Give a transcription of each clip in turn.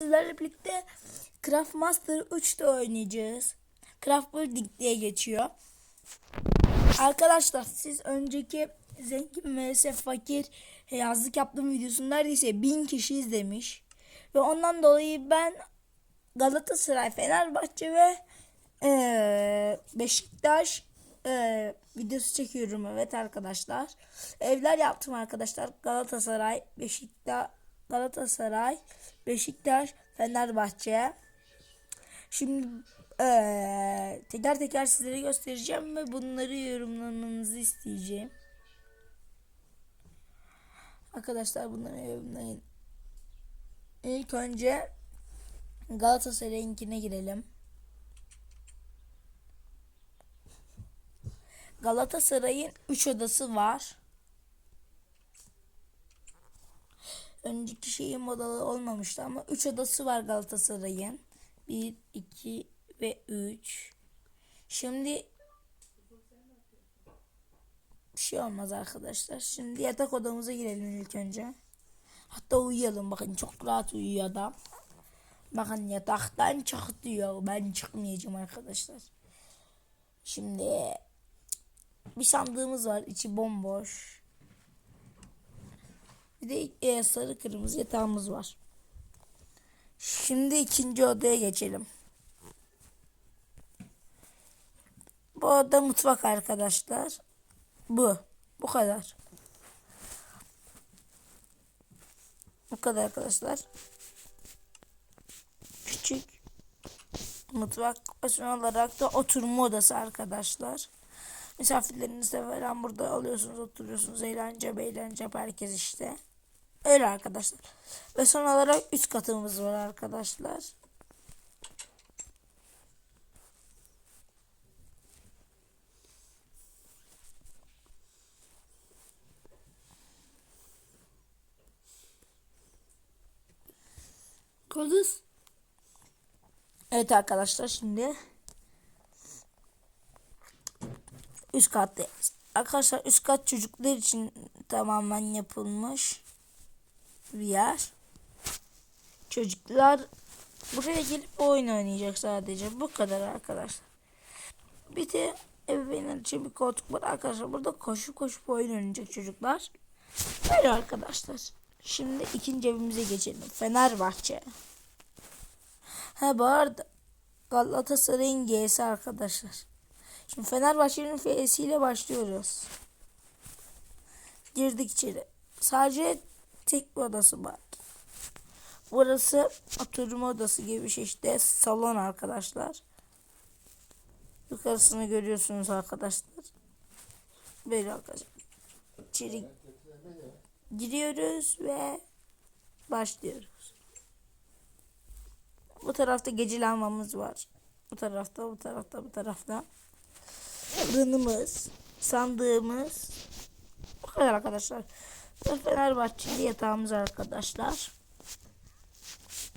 sizlerle birlikte Craft Master 3'te oynayacağız. Craft Building diye geçiyor. Arkadaşlar siz önceki zengin vs fakir yazlık yaptığım videosu neredeyse 1000 kişi izlemiş. Ve ondan dolayı ben Galatasaray, Fenerbahçe ve eee, Beşiktaş eee, videosu çekiyorum evet arkadaşlar. Evler yaptım arkadaşlar. Galatasaray, Beşiktaş, Galatasaray, Beşiktaş, Fenerbahçe. Şimdi eee, teker teker sizlere göstereceğim ve bunları yorumlamanızı isteyeceğim. Arkadaşlar bunları yorumlayın. İlk önce Galatasaray'ınkine girelim. Galatasaray'ın 3 odası var. Önceki şeyin modalı olmamıştı ama 3 odası var Galatasaray'ın. 1, 2 ve 3. Şimdi bir şey olmaz arkadaşlar. Şimdi yatak odamıza girelim ilk önce. Hatta uyuyalım bakın çok rahat uyuyor adam. Bakın yataktan çık diyor. Ben çıkmayacağım arkadaşlar. Şimdi bir sandığımız var. içi bomboş. Bir de e, sarı kırmızı yatağımız var. Şimdi ikinci odaya geçelim. Bu oda mutfak arkadaşlar. Bu. Bu kadar. Bu kadar arkadaşlar. Küçük mutfak son olarak da oturma odası arkadaşlar. Misafirlerinizle falan burada alıyorsunuz oturuyorsunuz eğlence eğlence herkes işte. Öyle arkadaşlar. Ve son olarak üst katımız var arkadaşlar. Kudüs. Evet arkadaşlar şimdi üst kattayız. Arkadaşlar üst kat çocuklar için tamamen yapılmış bir yer. Çocuklar buraya gelip oyun oynayacak sadece. Bu kadar arkadaşlar. Bir de ebeveynler için bir koltuk var arkadaşlar. Burada koşup koşup oyun oynayacak çocuklar. Böyle arkadaşlar. Şimdi ikinci evimize geçelim. Fenerbahçe. Ha bu arada Galatasaray'ın G'si arkadaşlar. Şimdi Fenerbahçe'nin F'siyle başlıyoruz. Girdik içeri. Sadece tek bir odası var. Burası oturma odası gibi bir şey işte. Salon arkadaşlar. Yukarısını görüyorsunuz arkadaşlar. Böyle arkadaşlar. İçeri giriyoruz ve başlıyoruz. Bu tarafta gece lambamız var. Bu tarafta, bu tarafta, bu tarafta. Fırınımız, sandığımız. Bu kadar arkadaşlar. Fenerbahçeli yatağımız arkadaşlar.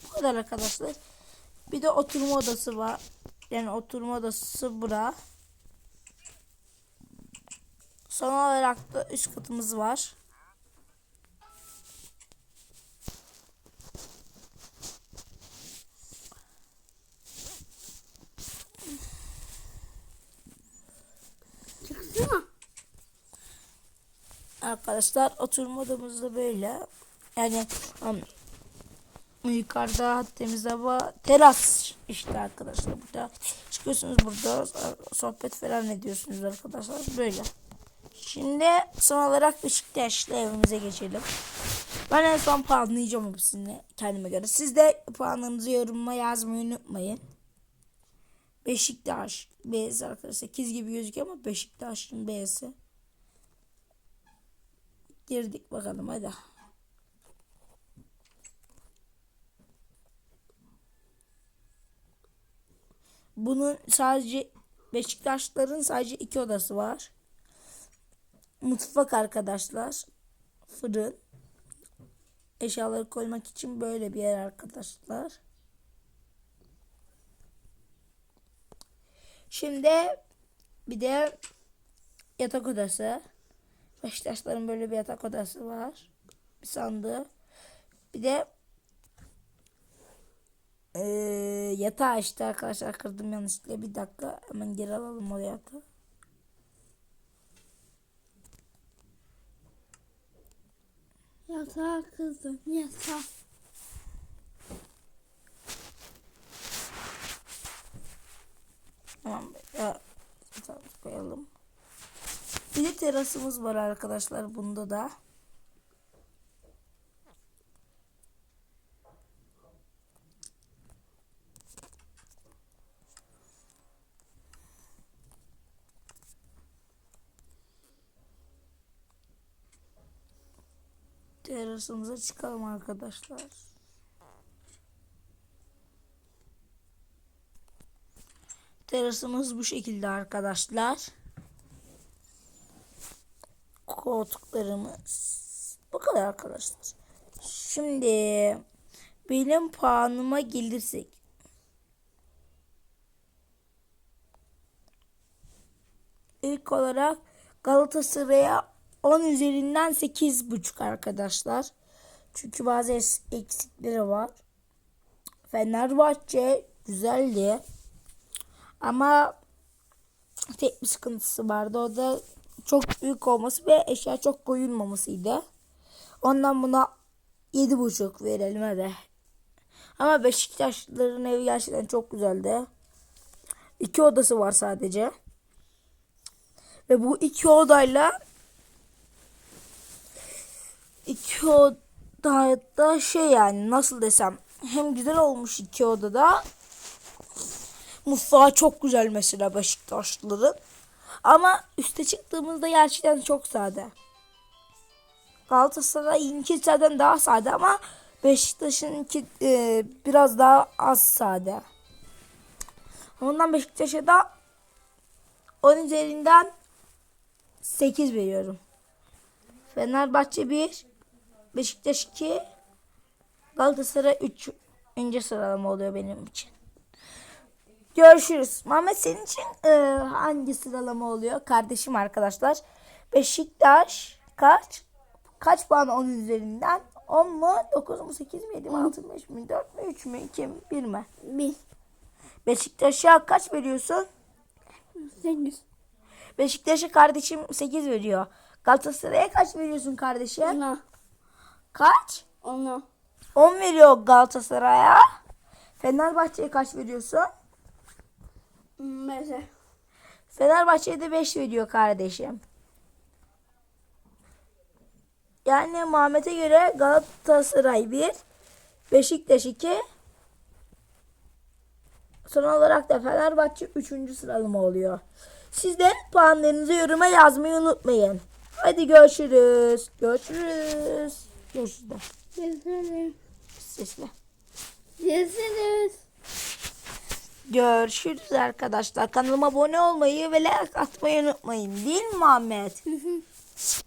Bu kadar arkadaşlar. Bir de oturma odası var. Yani oturma odası bura. Son olarak da üst katımız var. Arkadaşlar oturma odamız da böyle. Yani um, yukarıda temiz hava teras işte arkadaşlar. Burada çıkıyorsunuz burada sohbet falan ediyorsunuz arkadaşlar. Böyle. Şimdi son olarak Beşiktaşlı evimize geçelim. Ben en son puanlayacağım hepsini kendime göre. Siz de puanlarınızı yorumuma yazmayı unutmayın. Beşiktaş B'si arkadaşlar 8 gibi gözüküyor ama Beşiktaş'ın B'si. Girdik bakalım hadi. Bunun sadece Beşiktaşların sadece iki odası var. Mutfak arkadaşlar. Fırın. Eşyaları koymak için böyle bir yer arkadaşlar. Şimdi bir de yatak odası. Beşiktaşların böyle bir yatak odası var. Bir sandığı. Bir de Ee, yatağı işte arkadaşlar kırdım yanlışlıkla. Bir dakika hemen geri alalım o yatağı. Yatağa kızım yatağa. Tamam. Ya, yatağı koyalım. Bir de terasımız var arkadaşlar bunda da. Terasımıza çıkalım arkadaşlar. Terasımız bu şekilde arkadaşlar. Koltuklarımız bu kadar arkadaşlar. Şimdi benim puanıma gelirsek. İlk olarak Galatasaray'a 10 üzerinden 8,5 arkadaşlar. Çünkü bazı eksikleri var. Fenerbahçe güzeldi. Ama tek bir sıkıntısı vardı. O da çok büyük olması ve eşya çok koyulmamasıydı. Ondan buna 7,5 verelim hadi. Ama Beşiktaşlıların evi gerçekten çok güzeldi. İki odası var sadece. Ve bu iki odayla iki odada şey yani nasıl desem hem güzel olmuş iki odada Mutfağı çok güzel mesela Beşiktaşlıların. Ama üste çıktığımızda gerçekten çok sade. Galatasaray'ınki zaten daha sade ama Beşiktaş'ınki e, biraz daha az sade. Ondan Beşiktaş'a da 10 üzerinden 8 veriyorum. Fenerbahçe 1, Beşiktaş 2, Galatasaray 3. Önce sıralama oluyor benim için. Görüşürüz. Mehmet senin için e, hangi sıralama oluyor? Kardeşim arkadaşlar. Beşiktaş kaç? Kaç puan 10 üzerinden? 10 mu? 9 mu? 8 mi? 7 mi? 6 mı? 5 mi? 4 mü? 3 mü? 2 mi? 1 mi? Bir. Beşiktaş'a kaç veriyorsun? Sekiz. Beşiktaş'a kardeşim 8 veriyor. Galatasaray'a kaç veriyorsun kardeşim? Ona. Kaç? Ona. 10 veriyor Galatasaray'a. Fenerbahçe'ye kaç veriyorsun? Mesela. Fenerbahçe'ye de 5 veriyor kardeşim. Yani Muhammed'e göre Galatasaray 1, Beşiktaş 2, son olarak da Fenerbahçe 3. sıralama oluyor. Siz de puanlarınızı yoruma yazmayı unutmayın. Hadi görüşürüz. Görüşürüz. Görüşürüz. Görüşürüz. Sesle. Görüşürüz. Görüşürüz arkadaşlar. Kanalıma abone olmayı ve like atmayı unutmayın. Değil mi Muhammed?